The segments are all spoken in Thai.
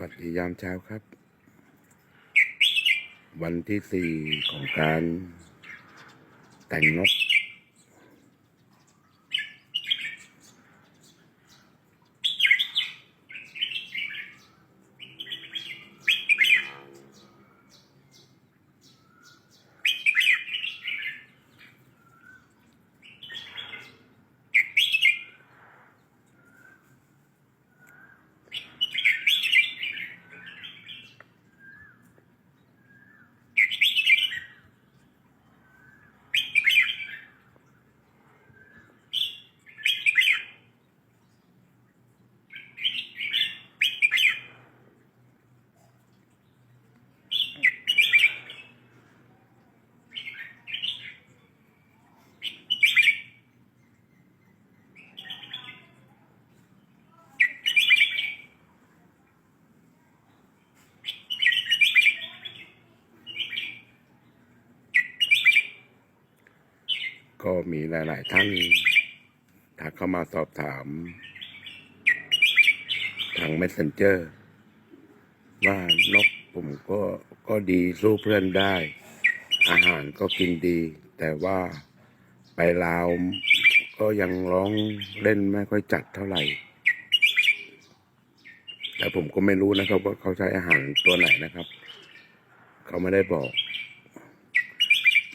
วัสดียามเช้าครับ วันที่สี่ของการแต่งนก ก็มีหลาย ๆ ท่านทักเข้ามาสอบถาม ทาง messenger ว่านกผมก็ก็ดีสู้เพื่อนได้ อาหารก็กินดี แต่ว่าไปลาวก็ยังร้องเล่นไม่ค่อยจัดเท่าไหร่ แต่ผมก็ไม่รู้นะครับว่าเขาใช้อาหารตัวไหนนะครับ เขาไม่ได้บอก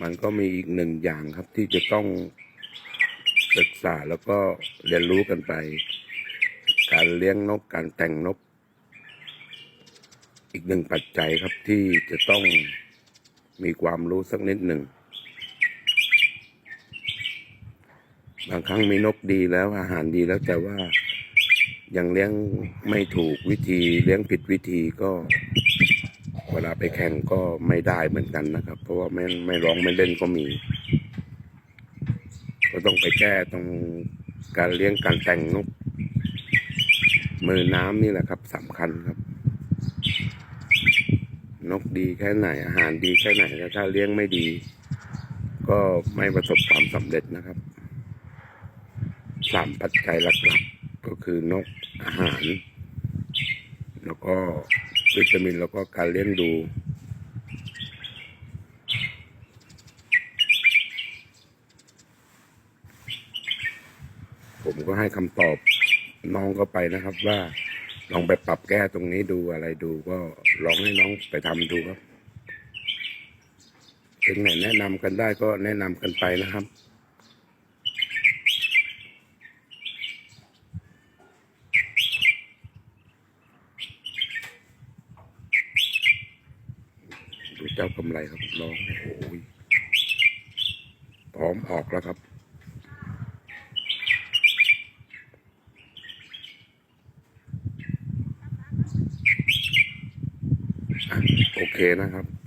มันก็มีอีกหนึ่งอย่างครับที่จะต้องศึกษาแล้วก็เรียนรู้กันไป การเลี้ยงนกการแต่งนก อีกหนึ่งปัจจัยครับที่จะต้องมีความรู้สักนิดหนึ่งบางครั้งมีนกดีแล้วอาหารดีแล้วแต่ว่ายังเลี้ยงไม่ถูกวิธีเลี้ยงผิดวิธีก็ เวลาไปแข่งก็ไม่ได้เหมือนกันนะครับ เพราะว่าไม่ไม่ร้องไม่เล่นก็มี ก็ต้องไปแก้ตรงการเลี้ยงการแต่งนกมือน้ำนี่แหละครับสำคัญครับ นกดีแค่ไหน อาหารดีแค่ไหนแต่ถ้าเลี้ยงไม่ดี ก็ไม่ประสบความสำเร็จนะครับสามปัจจัยหลักๆก็คือนกอาหาร แล้วก็ วิตามินแล้วก็การเลี้ยงดูผมก็ให้คำตอบน้องก็ไปนะครับ ว่าลองไปปรับแก้ตรงนี้ดูอะไรดูก็ลองให้น้องไปทำดูครับถึงไหนแนะนำกันได้ก็แนะนำกันไปนะครับ ดูเจ้ากำไรครับร้องโอ้ยพร้อมออกแล้วครับ โอเคนะครับ